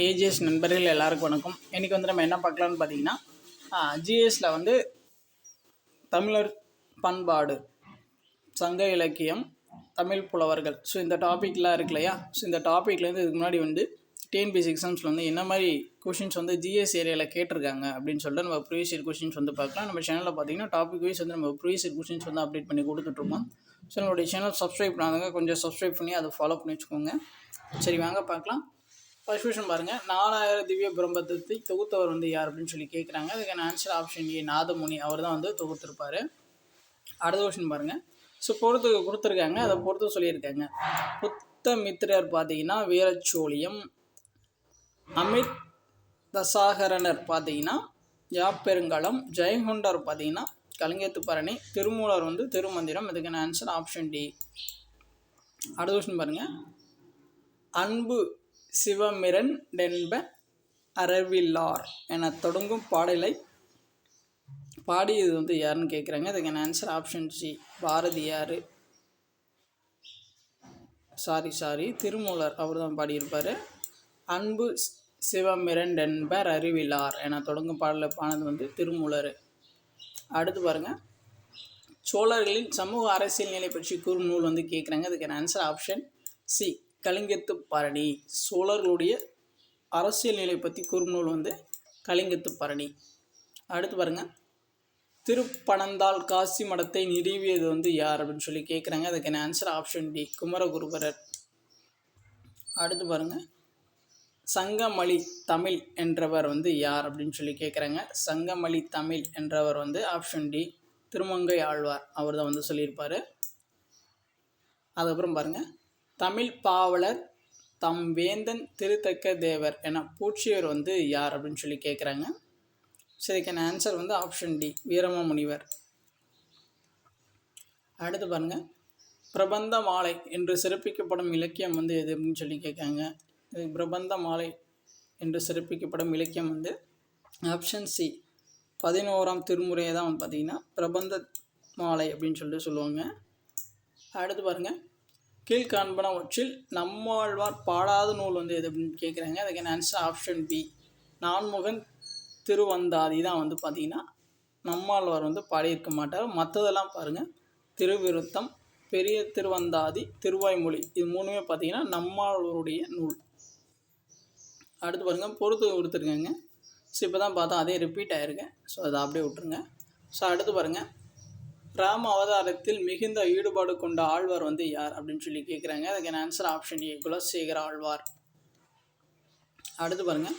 AGS நண்பர்கள் எல்லாருக்கும் வணக்கம். இன்றைக்கி வந்து நம்ம என்ன பார்க்கலான்னு பார்த்தீங்கன்னா ஜிஎஸில் வந்து தமிழர் பண்பாடு சங்க இலக்கியம் தமிழ் புலவர்கள். ஸோ இந்த டாப்பிக்லாம் இருக்கு இல்லையா? ஸோ இந்த டாப்பிக்லேருந்து இதுக்கு முன்னாடி வந்து டிஎன்பிஎஸ் எக்ஸாம்ஸில் வந்து என்ன மாதிரி கொஷின்ஸ் வந்து ஜிஎஸ் ஏரியாவில் கேட்டிருக்காங்க அப்படின்னு சொல்லிட்டு நம்ம ப்ரீவியஸ் இயர் கொஷின்ஸ் வந்து பார்க்கலாம். நம்ம சேனலில் பார்த்தீங்கன்னா டாபிக் வைஸ் வந்து நம்ம ப்ரீவியஸ் இயர் கொஷின்ஸ் வந்து அப்டேட் பண்ணி கொடுத்துட்ருக்கோம் ஸோ நம்மளுடைய சேனல் சப்ஸ்கிரைப் பண்ணாதவங்க கொஞ்சம் சப்ஸ்கிரைப் பண்ணி அதை ஃபாலோ பண்ணி வச்சுக்கோங்க. சரி வாங்க பார்க்கலாம். பர்ஃபியூஷன் பாருங்கள் நாலாயிரம் திவ்ய பிரம்பத்தை தொகுத்தவர் வந்து யார் அப்படின்னு சொல்லி கேட்குறாங்க அதுக்கான ஆன்சர் ஆப்ஷன் ஏ நாதமுனி அவர் தான் வந்து தொகுத்திருப்பார். அடுத்த கொஷின் பாருங்கள் ஸோ பொறுத்து கொடுத்துருக்காங்க. அதை பொறுத்து சொல்லியிருக்காங்க. புத்தமித்திரர் பார்த்தீங்கன்னா வீரச்சோழியம். அமித் தசாகரனர் பார்த்தீங்கன்னா யாப்பெருங்கலம் ஜெயங்கொண்டர் பார்த்தீங்கன்னா கலிங்கத்து திருமூலர் வந்து திருமந்திரம். இதுக்கான ஆன்சர் ஆப்ஷன் டி அடுத்த கொஷின் பாருங்கள் அன்பு சிவமிரன் டென்ப அறவில்லார் என தொடங்கும் பாடலை பாடியது வந்து யாருன்னு கேட்குறாங்க அதுக்கான answer option C Bharathiyar. Sorry sorry Thirumoolar அவர் தான் பாடியிருப்பார். அன்பு சிவமிரண்டென்பர் அறிவிலார் என தொடங்கும் பாடலை பானது வந்து திருமூலர். அடுத்து பாருங்கள் சோழர்களின் சமூக அரசியல் நிலை பற்றி கூறும் நூல் வந்து கேட்குறாங்க அதுக்கான ஆன்சர் ஆப்ஷன் சி கலிங்கத்து பரணி. சோழர்களுடைய அரசியல் நிலை பற்றி கூறும் நூல் வந்து கலிங்கத்து பரணி. அடுத்து பாருங்கள் திருப்பனந்தாள் காசி மடத்தை நிறுவியது வந்து யார் அப்படின்னு சொல்லி கேட்குறாங்க அதுக்கான ஆன்சர் ஆப்ஷன் டி குமரகுருபரர். அடுத்து பாருங்கள் சங்கமளி தமிழ் என்றவர் வந்து யார் அப்படின்னு சொல்லி கேட்குறாங்க சங்கமளி தமிழ் என்றவர் வந்து ஆப்ஷன் டி திருமங்கை ஆழ்வார். அவர் தான் வந்து சொல்லியிருப்பார். அதுக்கப்புறம் பாருங்கள் தமிழ் பாவலர் தம் வேந்தன் திருத்தக்க தேவர் என பூச்சியர் வந்து யார் அப்படின்னு சொல்லி கேட்குறாங்க சரிக்கான ஆன்சர் வந்து ஆப்ஷன் டி வீரம முனிவர் அடுத்து பாருங்கள் பிரபந்த மாலை என்று சிறப்பிக்கப்படும் இலக்கியம் வந்து எது அப்படின்னு சொல்லி கேட்காங்க இது பிரபந்த மாலை என்று சிறப்பிக்கப்படும் இலக்கியம் வந்து ஆப்ஷன் சி பதினோராம் திருமுறையை தான் வந்து பார்த்திங்கன்னா பிரபந்த மாலை அப்படின்னு சொல்லிட்டு சொல்லுவாங்க. அடுத்து பாருங்கள் கீழ்காண்பனவற்றில் நம்மாழ்வார் பாடாத நூல் வந்து எது அப்படின்னு கேட்குறாங்க. அதுக்கான ஆன்சர் ஆப்ஷன் பி நான்முகன் திருவந்தாதி தான் வந்து பார்த்திங்கன்னா நம்மாழ்வார் வந்து பாடியிருக்க மாட்டார். மற்றதெல்லாம் பாருங்கள் திருவிருத்தம் பெரிய திருவந்தாதி திருவாய்மொழி இது மூணுமே பார்த்திங்கன்னா நம்மாழ்வாருடைய நூல். அடுத்து பாருங்கள் பொறுத்து கொடுத்துருக்காங்க. ஸோ இப்போ தான் பார்த்தா அதே ரிப்பீட் ஆகிருக்கேன் ஸோ அதை அப்படியே விட்ருங்க ஸோ அடுத்து பாருங்கள் ராம அவதாரத்தில் மிகுந்த ஈடுபாடு கொண்ட ஆழ்வார் வந்து யார் அப்படின்னு சொல்லி கேட்குறாங்க அதுக்கான answer option A Kulasekara Alvar. அடுத்து பாருங்கள்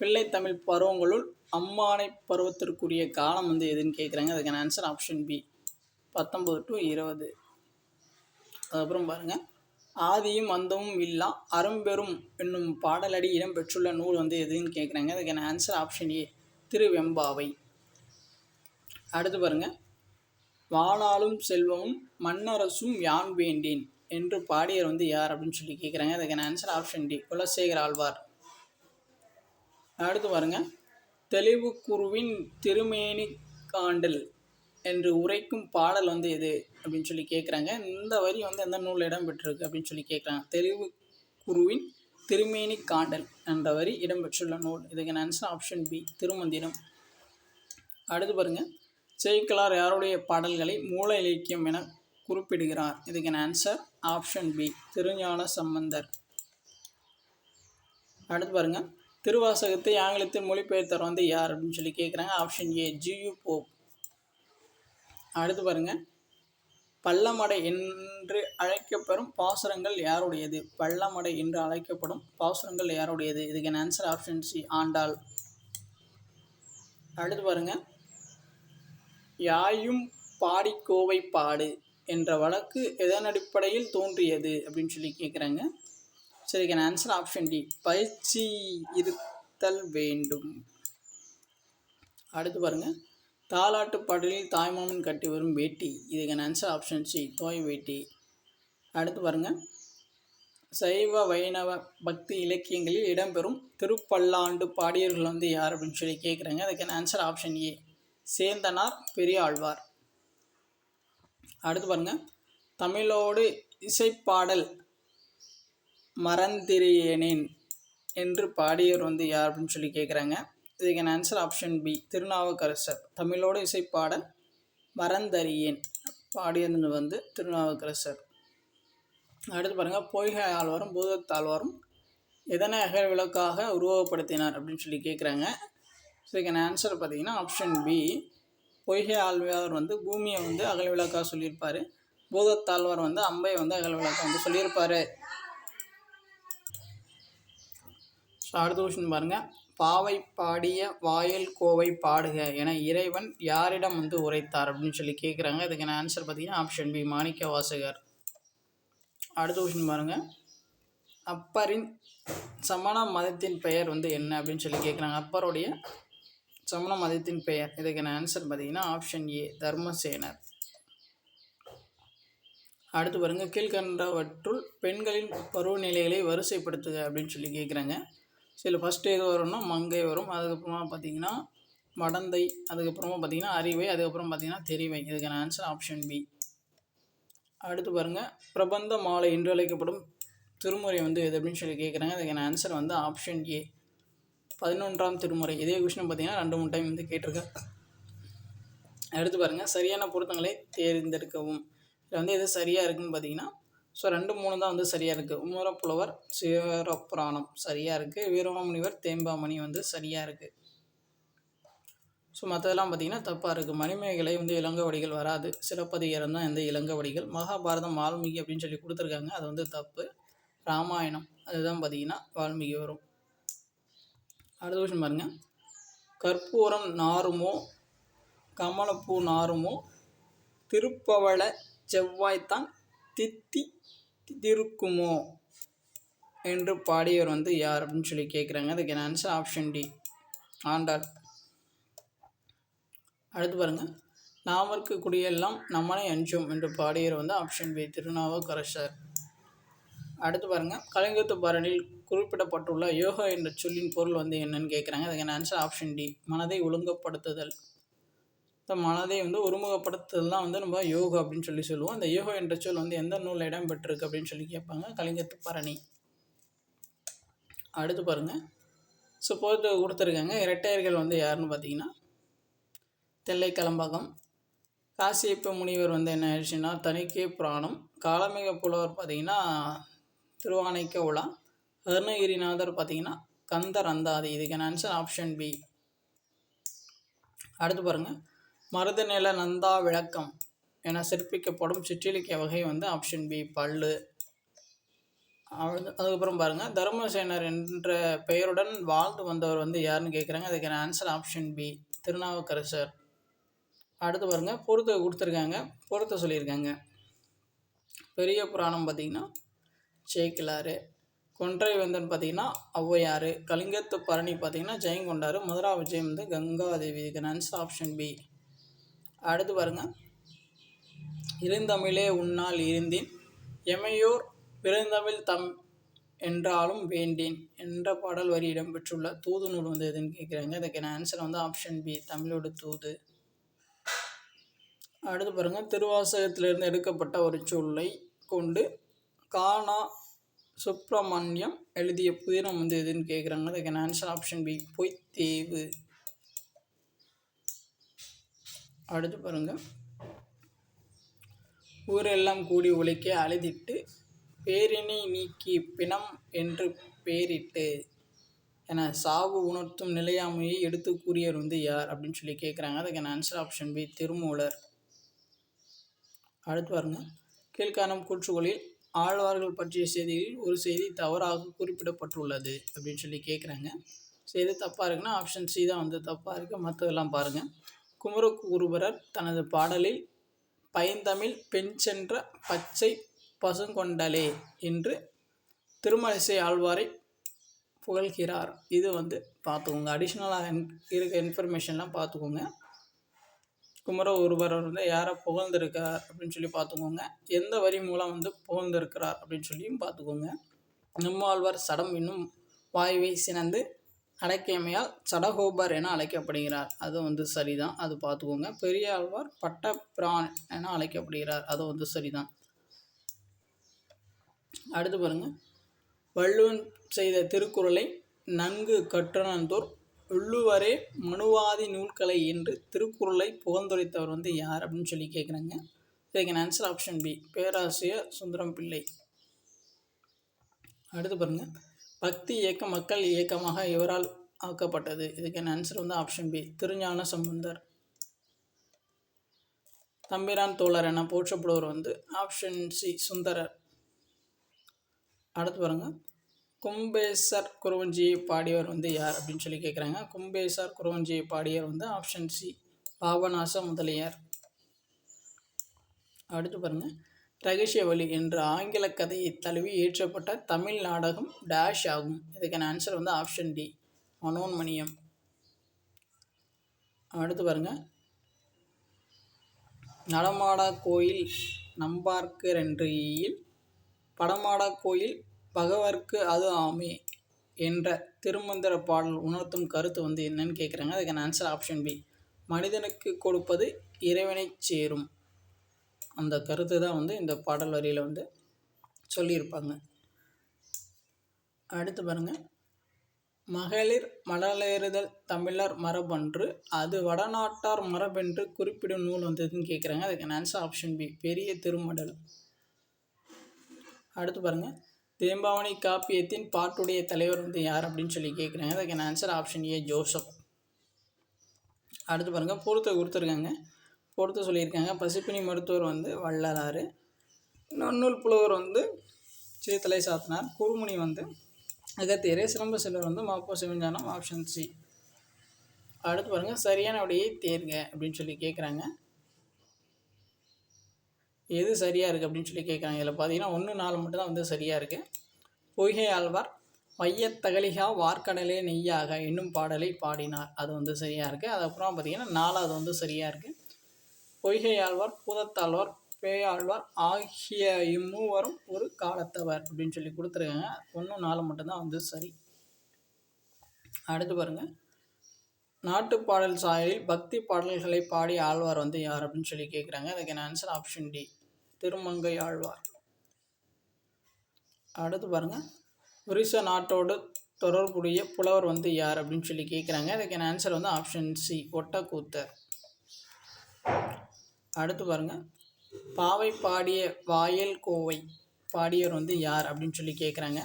பிள்ளை தமிழ் பருவங்களுள் அம்மானை பருவத்திற்குரிய காலம் வந்து எதுன்னு கேட்குறாங்க அதுக்கான ஆன்சர் ஆப்ஷன் பி பத்தொம்பது டு இருபது. அதுக்கப்புறம் பாருங்கள் ஆதியும் அந்தமும் இல்லா அரும்பெரும் என்னும் பாடலடி இடம்பெற்றுள்ள நூல் வந்து எதுன்னு கேட்குறாங்க அதுக்கான ஆன்சர் ஆப்ஷன் ஏ திருவெம்பாவை. அடுத்து பாருங்கள் வாளாலும் செல்வமும் மன்னரசும் யான் வேண்டேன்? என்று பாடியர் வந்து யார்? அப்படின்னு சொல்லி கேட்குறாங்க அதுக்கான answer option D Kulasekar Alvar. அடுத்து பாருங்க. தெளிவு குருவின் திருமேனி காண்டல் என்று உரைக்கும் பாடல் வந்து எது? அப்படின்னு சொல்லி கேட்குறாங்க இந்த வரி வந்து எந்த நூலில் இடம்பெற்றிருக்கு அப்படின்னு சொல்லி கேட்குறாங்க தெளிவு குருவின் திருமேனி காண்டல் என்ற வரி இடம்பெற்றுள்ள நூல். இதுக்கு ஆன்சர் ஆப்ஷன் பி திருமந்திரம். அடுத்து பாருங்கள் சேக்கலார் யாருடைய பாடல்களை மூல இலக்கியம் என குறிப்பிடுகிறார்? இதுக்கு answer option B Thirugnana Sambandar. அடுத்து பாருங்கள் திருவாசகத்தை ஆங்கிலத்தில் மொழிபெயர்த்தவர் வந்து யார் அப்படின்னு சொல்லி கேட்குறாங்க ஆப்ஷன் ஏ ஜியு போப் அடுத்து பாருங்கள் பள்ளமடை என்று அழைக்கப்பெறும் பாசுரங்கள் யாருடையது? பள்ளமடை என்று அழைக்கப்படும் பாசுரங்கள் யாருடையது? இதுக்கு ஆன்சர் ஆப்ஷன் சி ஆண்டாள். அடுத்து பாருங்கள் யாயும் பாடிக்கோவை பாடு என்ற வழக்கு எதன் அடிப்படையில் தோன்றியது அப்படின்னு சொல்லி கேட்குறாங்க. சரிக்கான ஆன்சர் ஆப்ஷன் டி பயிற்சி இருத்தல் வேண்டும். அடுத்து பாருங்கள் தாலாட்டு பாடலில் தாய்மாமன் கட்டி வரும் வேட்டி. இதுக்கான ஆன்சர் ஆப்ஷன் சி தோய் வேட்டி. அடுத்து பாருங்கள் சைவ வைணவ பக்தி இலக்கியங்களில் இடம்பெறும் திருப்பல்லாண்டு பாடியர்கள் வந்து யார் அப்படின்னு சொல்லி கேட்குறாங்க. அதுக்கான answer option A Sendhanar Periyalvar. அடுத்து பாருங்கள் தமிழோடு இசைப்பாடல் மறந்திரியேனேன் என்று பாடியவர் வந்து யார் அப்படின்னு சொல்லி கேட்குறாங்க இதுக்கான ஆன்சர் ஆப்ஷன் பி திருநாவுக்கரசர். தமிழோடு இசைப்பாடல் மறந்தறியேன். பாடியது வந்து திருநாவுக்கரசர். அடுத்து பாருங்கள் பொய்கை ஆழ்வாரும் பூதத்தாழ்வாரும் எதனை அகல் விளக்காக உருவகப்படுத்தினார் அப்படின்னு சொல்லி கேட்குறாங்க இதுக்கான ஆன்சர் பார்த்தீங்கன்னா ஆப்ஷன் பி பொய்கை ஆழ்வார் வந்து பூமியை வந்து அகல் விளக்காக சொல்லியிருப்பார். பூதத்தாழ்வார் வந்து அம்பை வந்து அகல் விளக்காக வந்து சொல்லியிருப்பார். ஸோ அடுத்த கொஷின் பாருங்கள் பாவை பாடிய வாயில் கோவை பாடுக என இறைவன் யாரிடம் வந்து உரைத்தார் அப்படின்னு சொல்லி கேட்குறாங்க இதுக்கான ஆன்சர் பார்த்தீங்கன்னா ஆப்ஷன் பி மாணிக்க வாசகர். அடுத்த கொஷின் பாருங்கள் அப்பரின் சமண மதத்தின் பெயர் வந்து என்ன அப்படின்னு சொல்லி கேட்குறாங்க அப்பருடைய சமண மதத்தின் பெயர். இதுக்கான ஆன்சர் பார்த்தீங்கன்னா ஆப்ஷன் ஏ தர்மசேனர். அடுத்து பாருங்கள் கீழ்கண்டவற்றுள் பெண்களின் பருவநிலைகளை வரிசைப்படுத்துக அப்படின்னு சொல்லி கேட்குறாங்க சில ஃபஸ்ட்டு எது வரும்னா மங்கை வரும். அதுக்கப்புறமா பார்த்தீங்கன்னா மடந்தை அதுக்கப்புறமா பார்த்தீங்கன்னா அறிவை அதுக்கப்புறம் பார்த்தீங்கன்னா தெரிவை. இதுக்கான ஆன்சர் ஆப்ஷன் பி அடுத்து பாருங்கள் பிரபந்த மாலை என்று அழைக்கப்படும் திருமுறை வந்து எது அப்படின்னு சொல்லி கேட்குறாங்க அதுக்கான ஆன்சர் வந்து ஆப்ஷன் ஏ பதினொன்றாம் திருமுறை. இதே கொஷின் பார்த்தீங்கன்னா ரெண்டு மூணு டைம் வந்து கேட்டிருக்கேன் அடுத்து பாருங்கள் சரியான பொருத்தங்களை தேர்ந்தெடுக்கவும். இதில் வந்து எது சரியாக இருக்குதுன்னு பார்த்தீங்கன்னா ஸோ ரெண்டு மூணு தான் வந்து சரியாக இருக்குது உமரப்புலவர் சிவரப்புராணம் சரியாக இருக்குது வீரமாமுனிவர் தேம்பாமணி வந்து சரியாக இருக்குது ஸோ மற்றதெல்லாம் பார்த்திங்கன்னா தப்பாக இருக்குது மணிமேகலை வந்து இளங்கவடிகள் வராது. சிலப்பதிகாரம் தான் இந்த இளங்கவடிகள் மகாபாரதம் வால்மீகி அப்படின்னு சொல்லி கொடுத்துருக்காங்க. அது வந்து தப்பு. ராமாயணம் அதுதான் பார்த்திங்கன்னா வால்மீகி வரும். அடுத்த விஷயம் பாருங்கள் கற்பூரம் நாருமோ கமலப்பூ நாருமோ திருப்பவள செவ்வாய்த்தான் தித்தி திருக்குமோ என்று பாடியவர் வந்து யார் அப்படின்னு சொல்லி கேட்குறாங்க அதுக்கு ஆன்சர் ஆப்ஷன் டி ஆண்டாள். அடுத்து பாருங்கள் நாமற்கு குடியெல்லாம் நம்மளே அஞ்சோம் என்று பாடியவர் வந்து ஆப்ஷன் பி திருநாவுக்கரசர். அடுத்து பாருங்கள் கலிங்கத்து பரணியில் குறிப்பிடப்பட்டுள்ள யோகா என்ற சொல்லின் பொருள் வந்து என்னன்னு கேட்குறாங்க அதுக்கு ஆன்சர் ஆப்ஷன் டி மனதை ஒழுங்குப்படுத்துதல் இந்த மனதை வந்து ஒருமுகப்படுத்துதல் தான் வந்து நம்ம யோகா அப்படின்னு சொல்லி சொல்லுவோம். அந்த யோகா என்ற சொல் வந்து எந்த நூலில் இடம் பெற்றிருக்கு அப்படின்னு சொல்லி கேட்பாங்க. கலிங்கத்து பரணி. அடுத்து பாருங்கள் ஸோ போட்டு கொடுத்துருக்காங்க. இரட்டையர்கள் வந்து யாருன்னு பார்த்தீங்கன்னா தெல்லை கலம்பகம் காசியப்ப முனிவர் வந்து என்ன ஆயிடுச்சுன்னா தனிக்கே புராணம். காலமிக புலவர் பார்த்திங்கன்னா திருவானைக்க உலா அருணகிரிநாதர் பார்த்திங்கன்னா கந்தர் அந்தாதி. இதுக்கான ஆன்சர் ஆப்ஷன் பி அடுத்து பாருங்கள் மருதநில நந்தா விளக்கம் என சிற்பிக்கப்படும் சிற்றிலக்கிய வகை வந்து ஆப்ஷன் பி பல்லு. அதுக்கப்புறம் பாருங்கள் தர்மசேனர் என்ற பெயருடன் வாழ்ந்து வந்தவர் வந்து யாருன்னு கேட்குறாங்க அதுக்கான ஆன்சர் ஆப்ஷன் பி திருநாவுக்கரசர். அடுத்து பாருங்கள் பொருத்த கொடுத்துருக்காங்க. பொருத்த சொல்லியிருக்காங்க. பெரிய புராணம் பார்த்திங்கன்னா சேக்கிலாறு கொன்றை வந்தன் பார்த்திங்கன்னா ஔவையார் கலிங்கத்து பரணி பார்த்திங்கன்னா ஜெயங்கொண்டார் மதுரா விஜயம் வந்து கங்காதேவி. இதுக்கு ஆப்ஷன் பி. அடுத்து பாருங்கள் இருந்தமிழே உன்னால் இருந்தேன். எமையோர் பிறந்தமிழ் தம் என்றாலும் வேண்டேன் என்ற பாடல் வரி இடம்பெற்றுள்ள தூது நூல் வந்து எதுன்னு கேட்குறாங்க அதுக்கான ஆன்சர் வந்து ஆப்ஷன் பி தமிழோட தூது. அடுத்து பாருங்கள் திருவாசகத்திலிருந்து எடுக்கப்பட்ட ஒரு சொல்லை கொண்டு கானா சுப்பிரமணியம் எழுதிய புதினம் வந்து எதுன்னு கேட்குறாங்க அதுக்கு ஆன்சர் ஆப்ஷன் பி பொய்த்தேவு அடுத்து பாருங்கள் ஊரெல்லாம் கூடி உழைக்க அழுதிட்டு பேரினை நீக்கி பிணம் என்று பேரிட்டு என சாவு உணர்த்தும் நிலையாமையை எடுத்து கூறியவர் வந்து யார் அப்படின்னு சொல்லி கேட்குறாங்க அதுக்கு ஆன்சர் ஆப்ஷன் பி திருமூலர். அடுத்து பாருங்க. கீழ்காணும் கூற்றுகளில் ஆழ்வார்கள் பற்றிய செய்திகளில் ஒரு செய்தி தவறாக குறிப்பிடப்பட்டுள்ளது அப்படின்னு சொல்லி கேட்குறாங்க செய்தி தப்பாக இருக்குன்னா ஆப்ஷன் சி தான் வந்து தப்பாக இருக்குது மற்றதெல்லாம் பாருங்கள் குமரகுருபரர் தனது பாடலில் பைந்தமிழ் பெண் சென்ற பச்சை பசுங்கொண்டலே என்று திருமலிசை ஆழ்வாரை புகழ்கிறார். இது வந்து பார்த்துக்கோங்க அடிஷ்னலாக இருக்க. இன்ஃபர்மேஷன்லாம் பார்த்துக்கோங்க குமர ஒருவர் வந்து யாரை புகழ்ந்திருக்கார் அப்படின்னு சொல்லி பார்த்துக்கோங்க. எந்த வரி மூலம் வந்து புகழ்ந்திருக்கிறார் அப்படின்னு சொல்லியும் பார்த்துக்கோங்க. நம்மாழ்வார் சடம் இன்னும் வாயுவை சினந்து அடக்கியமையால் சடகோபர் என அழைக்கப்படுகிறார். அது வந்து சரிதான். அது பார்த்துக்கோங்க. பெரிய ஆழ்வார் பட்ட பிரான் என அழைக்கப்படுகிறார். அது வந்து சரிதான். அடுத்து பாருங்கள் வள்ளுவன் செய்த திருக்குறளை நன்கு கற்றுணர்ந்தோர் உள்ளுவரே மனுவாதி நூல்களை என்று திருக்குறளை புகழ்ந்துரைத்தவர் வந்து யார் அப்படின்னு சொல்லி கேட்குறாங்க இதுக்கு ஆன்சர் ஆப்ஷன் பி பேராசிரியர் சுந்தரம் பிள்ளை அடுத்து பாருங்கள் பக்தி இயக்கம் மக்கள் இயக்கமாக இவரால் ஆக்கப்பட்டது. இதுக்கான ஆன்சர் வந்து ஆப்ஷன் பி திருஞான சம்பந்தர். தம்பிரான் தோழர் என போற்றப்படுவர் வந்து ஆப்ஷன் சி சுந்தரர். அடுத்து பாருங்கள் கும்பேசர் குருவஞ்சியை பாடியவர் வந்து யார் அப்படின்னு சொல்லி கேட்குறாங்க கும்பேசர் குருவஞ்சியை பாடியவர் வந்து ஆப்ஷன் சி பாபநாச முதலியார். அடுத்து பாருங்கள் ரகசியவழி என்ற ஆங்கில கதையை தழுவி இயற்றப்பட்ட தமிழ் நாடகம் டேஷ் ஆகும். இதுக்கான ஆன்சர் வந்து ஆப்ஷன் டி மனோன்மணியம். அடுத்து பாருங்கள் நடமாடா கோயில் நம்பார்க்கரன்றியில் படமாடா கோயில் பகவர்க்கு அது ஆமே என்ற திருமந்திர பாடல் உணர்த்தும் கருத்து வந்து என்னன்னு கேட்குறாங்க அதுக்கான ஆன்சர் ஆப்ஷன் பி மனிதனுக்கு கொடுப்பது இறைவனை சேரும். அந்த கருத்து தான் வந்து இந்த பாடல் வரியில் வந்து சொல்லியிருப்பாங்க. அடுத்து பாருங்கள் மகளிர் மலலேறுதல் தமிழர் மரபன்று அது வடநாட்டார் மரபென்று குறிப்பிடும் நூல் வந்ததுன்னு கேட்குறாங்க அதுக்கு ஆன்சர் ஆப்ஷன் பி பெரிய திருமடல். அடுத்து பாருங்கள் தேம்பாவணி காப்பியத்தின் பாட்டுடைய தலைவர் வந்து யார் அப்படின்னு சொல்லி கேட்குறாங்க அதுக்கு ஆன்சர் ஆப்ஷன் ஏ ஜோசப். அடுத்து பாருங்கள் பொறுத்த கொடுத்துருக்காங்க. பொறுத்த சொல்லியிருக்காங்க. பசிப்பினி மருத்துவர் வந்து வள்ளலாறு. நன்னூல் புலவர் வந்து சீத்தலை சாத்தினார். குருமுனி வந்து அகத்தியரே. சிலம்ப செல்வர் வந்து மாப்போ சிவஞ்சானம் ஆப்ஷன் சி அடுத்து பாருங்கள் சரியான விடையை தேர்க அப்படின்னு சொல்லி கேட்குறாங்க. எது சரியாக இருக்குது அப்படின்னு சொல்லி கேட்குறாங்க. இதில் பார்த்தீங்கன்னா ஒன்று நாலு மட்டும்தான் வந்து சரியாக இருக்குது பொய்கை ஆழ்வார் மையத்தகலிகா வார்க்கடலே நெய்யாக என்னும் பாடலை பாடினார். அது வந்து சரியாக இருக்குது அதுக்கப்புறம் பார்த்தீங்கன்னா நாலாவது வந்து சரியாக இருக்குது பொய்கை ஆழ்வார் பூதத்தாழ்வார் பேயாழ்வார் ஆகிய இம்மூவரும் ஒரு காலத்தவர் அப்படின்னு சொல்லி கொடுத்துருக்காங்க. ஒன்று நாலு மட்டும்தான் வந்து சரி. அடுத்து பாருங்கள் நாட்டு பாடல் சாயலில் பக்தி பாடல்களை பாடி ஆழ்வார் வந்து யார் அப்படின்னு சொல்லி கேட்குறாங்க அதுக்கு answer option D Thirumangai Alvar. அடுத்து பாருங்கள் ஒரிசா நாட்டோடு தொடர்புடைய புலவர் வந்து யார் அப்படின்னு சொல்லி கேட்குறாங்க அதுக்கு ஆன்சர் வந்து ஆப்ஷன் சி ஒட்டக்கூத்தர். அடுத்து பாருங்கள் பாவை பாடிய வாயல் கோவை பாடியவர் வந்து யார் அப்படின்னு சொல்லி கேட்குறாங்க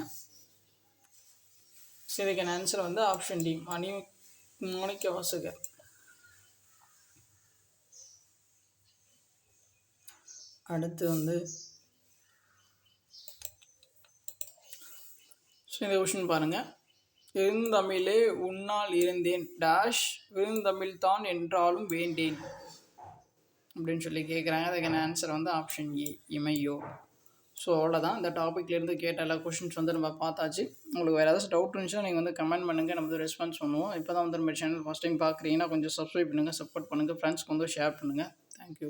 ஸோ இதுக்கான ஆன்சர் வந்து ஆப்ஷன் டி மணி மாணிக்க வாசுக அடுத்து வந்து ஸோ இந்த கொஷின் பாருங்கள் இருந்தமிழே உன்னால் இருந்தேன். டேஷ் விருந்தமிழ் தான் என்றாலும் வேண்டேன். அப்படின்னு சொல்லி கேட்குறாங்க அதுக்கான ஆன்சர் வந்து ஆப்ஷன் ஏ இமையோ. ஸோ அவ்வளோதான் இந்த டாப்பிக்லேருந்து கேட்ட எல்லா கொஷின்ஸ் வந்து நம்ம பார்த்தாச்சு. உங்களுக்கு வேறு ஏதாச்சும் டவுட் இருந்துச்சுன்னா நீங்கள் வந்து கமெண்ட் பண்ணுங்கள் நம்ம வந்து ரெஸ்பான்ஸ் பண்ணுவோம். இப்போ தான் வந்து நம்ம சேனல் ஃபஸ்ட் டைம் பார்க்குறீங்கன்னா கொஞ்சம் சப்ஸ்கிரைப் பண்ணுங்கள் சப்போர்ட் பண்ணுங்கள் ஃப்ரெண்ட்ஸ்க்கு வந்து ஷேர் பண்ணுங்கள் தேங்க்யூ